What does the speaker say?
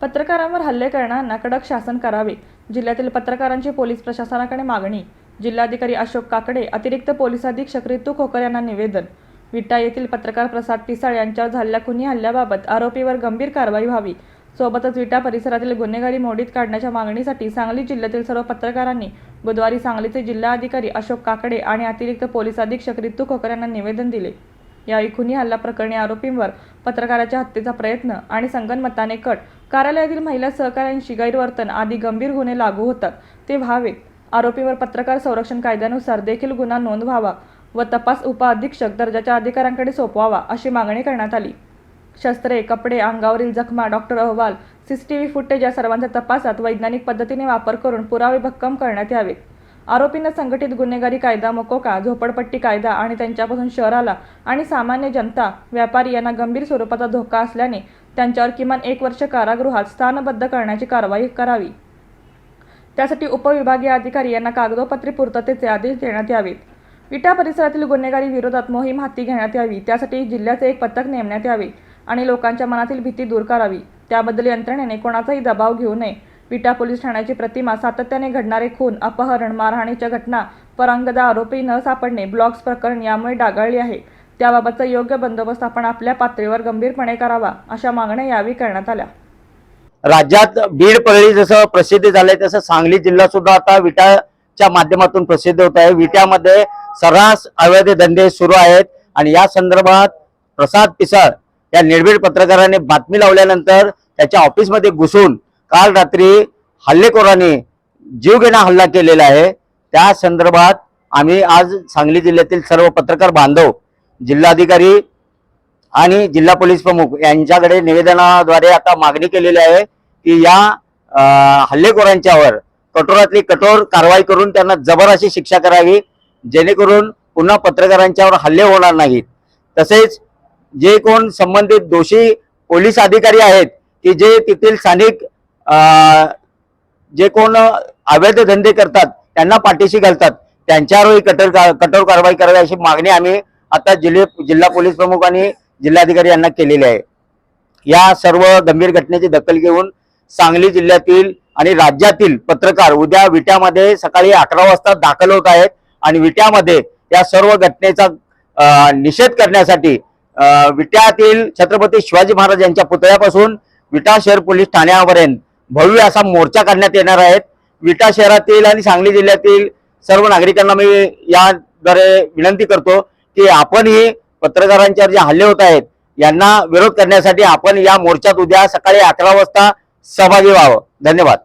पत्रकारांवर हल्ले करणाऱ्यांना कडक शासन करावे. जिल्ह्यातील पत्रकारांची पोलीस प्रशासनाकडे मागणी. जिल्हाधिकारी अशोक काकडे अतिरिक्त पोलीस अधीक्षक रितू खोकर यांना निवेदन. विटा येथील पत्रकार प्रसाद पिसाळ यांच्यावर झालेल्या खुनी हल्ल्याबाबत आरोपीवर गंभीर कारवाई व्हावी. सोबतच विटा परिसरातील गुन्हेगारी मोडीत काढण्याच्या मागणीसाठी सांगली जिल्ह्यातील सर्व पत्रकारांनी बुधवारी सांगलीचे जिल्हाधिकारी अशोक काकडे आणि अतिरिक्त पोलीस अधीक्षक रितू खोकर यांना निवेदन दिले. यावेळी खुनी हल्ला प्रकरणी आरोपींवर पत्रकाराच्या हत्येचा प्रयत्न आणि संगनमताने कट. कार्यालयातील महिला सहकाऱ्यांशी गैरवर्तन आदी गंभीर गुन्हे लागू होतात. ते व्हावेत. आरोपीवर पत्रकार संरक्षण कायद्यानुसार देखील गुन्हा नोंद व्हावा व तपास उपअधीक्षक दर्जाच्या अधिकाऱ्यांकडे सोपवावा अशी मागणी करण्यात आली. शस्त्रे कपडे अंगावरील जखमा डॉक्टर अहवाल सीसीटीव्ही फुटेज या सर्वांच्या तपासात वैज्ञानिक पद्धतीने वापर करून पुरावे भक्कम करण्यात यावेत. आरोपींना संघटित गुन्हेगारी कायदा मकोका झोपडपट्टी कायदा आणि त्यांच्यापासून शहराला आणि सामान्य जनता व्यापारी यांना गंभीर स्वरूपाचा धोका असल्याने त्यांच्यावर किमान एक वर्ष कारागृहात स्थानबद्ध करण्याची कारवाई करावी. त्यासाठी उपविभागीय अधिकारी यांना कागदोपत्री पूर्ततेचे आदेश देण्यात यावेत. विटा परिसरातील गुन्हेगारी विरोधात मोहीम हाती घेण्यात यावी त्यासाठी जिल्ह्याचे एक पथक नेमण्यात यावे आणि लोकांच्या मनातील भीती दूर करावी. त्याबद्दल यंत्रणेने कोणाचाही दबाव घेऊ नये. विटा पोलीस ठाण्याची प्रतिमा सातत्याने घडणारे खून अपहरण मारहाणीच्या घटना परंगदा आरोपी न सापडणे ब्लॉग्स प्रकरण यामुळे डागाळली आहे. त्याबाबतचा योग्य बंदोबस्त आपण आपल्या पातळीवर गंभीरपणे करावा अशा मागण्या यावेळी करण्यात आल्या. राज्यात बीड परळी जसं प्रसिद्ध झालंय तसं सांगली जिल्हा सुद्धा आता विटाच्या माध्यमातून प्रसिद्ध होत आहे. विट्यामध्ये सर्रास अवैध धंदे सुरू आहेत आणि या संदर्भात प्रसाद पिसाळ या निर्भीड पत्रकाराने बातमी लावल्यानंतर त्याच्या ऑफिसमध्ये घुसून काल रात्री हल्लेखोरांनी जीवघेणा हल्ला केलेला आहे. त्या संदर्भात आम्ही आज सांगली जिल्ह्यातील सर्व पत्रकार बांधव जिल्हाधिकारी आणि जिल्हा पोलीस प्रमुख यांच्याकडे निवेदनाद्वारे आता मागणी केलेली आहे की या हल्लेखोरांच्यावर कठोरातली कठोर कारवाई करून त्यांना जबर अशी शिक्षा करावी जेणेकरून पुन्हा पत्रकारांच्यावर हल्ले होणार नाहीत. तसेच जे कोण संबंधित दोषी पोलीस अधिकारी आहेत की जे तेथील स्थानिक जे कोण अवैध धंदे करतात त्यांना पाठीशी घालतात. त्यांच्यावरही कठोर कठोर कारवाई करावी अशी मागणी आम्ही आता जिल्हे जिल्हा पोलीस प्रमुख आणि जिल्हाधिकारी यांना केलेली आहे. या सर्व गंभीर घटनेची दखल घेऊन सांगली जिल्ह्यातील आणि राज्यातील पत्रकार उद्या विट्यामध्ये सकाळी अकरा वाजता दाखल होत आहेत आणि विट्यामध्ये या सर्व घटनेचा निषेध करण्यासाठी विट्यातील छत्रपती शिवाजी महाराज यांच्या पुतळ्यापासून विटा शहर पोलीस ठाण्यापर्यंत भव्य असा मोर्चा काढण्यात येणार आहेत. विटा शहरातील आणि सांगली जिल्ह्यातील सर्व नागरिकांना मी याद्वारे विनंती करतो की आपणही पत्रकारांच्यावर जे हल्ले होत आहेत यांना विरोध करण्यासाठी आपण या मोर्चात उद्या सकाळी अकरा वाजता सहभागी व्हावं. धन्यवाद.